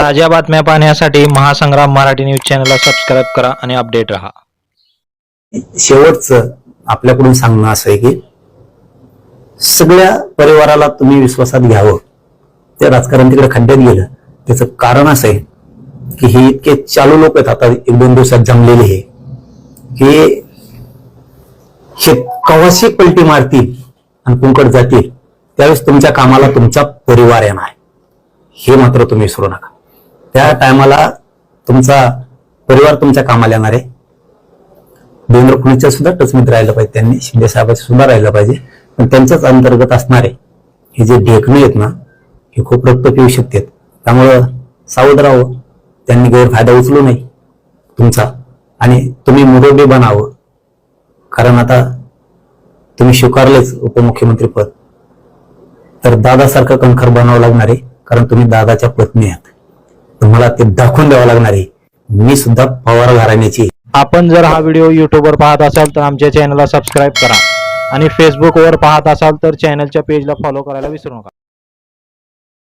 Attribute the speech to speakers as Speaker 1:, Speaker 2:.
Speaker 1: ताज्या बातम्या पाहण्यासाठी महासंग्राम मराठी न्यूज चॅनलला सबस्क्राईब करा आणि अपडेट राहा.
Speaker 2: शेवटचं आपल्याकडून सांगणं असं आहे की सगळ्या परिवाराला तुम्ही विश्वासात घ्यावं. ते राजकारण तिकडे खड्ड्यात गेलं. त्याचं कारण असं आहे की हे इतके चालू लोक आहेत आता एक दोन दिवसात जमलेले हे. की हे कवाशी पलटी मारतील आणि कुंकट जातील त्यावेळेस तुमच्या कामाला तुमचा परिवार येणार. हे मात्र तुम्ही विसरू नका. त्या टायमाला तुमचा परिवार तुमच्या कामाला येणार आहे. देवेंद्र फडणवीसच्या सुद्धा टचमध्ये राहिलं पाहिजे त्यांनी शिंदे साहेबांचं सुद्धा राहिलं पाहिजे. पण त्यांच्याच अंतर्गत असणारे हे जे ढेकणं आहेत ना हे खूप रक्त पिऊ शकतात. त्यामुळं सावध राहावं त्यांनी गैरफायदा उचलू नाही तुमचा. आणि तुम्ही मुरोबी बनावं. कारण आता तुम्ही स्वीकारलेच उपमुख्यमंत्री पद. तर दादासारखं कणखर बनावं लागणार आहे कारण तुम्ही दादाच्या पत्नी आहात. तुम्हाला ते दाखवून द्यावं लागणार आहे. मी सुद्धा पवार घराण्याची
Speaker 1: आपण जर हा व्हिडिओ युट्यूबवर पाहत असाल तर आमच्या चॅनलला सबस्क्राईब करा. आणि फेसबुकवर पाहत असाल तर चॅनलच्या पेजला फॉलो करायला विसरू नका.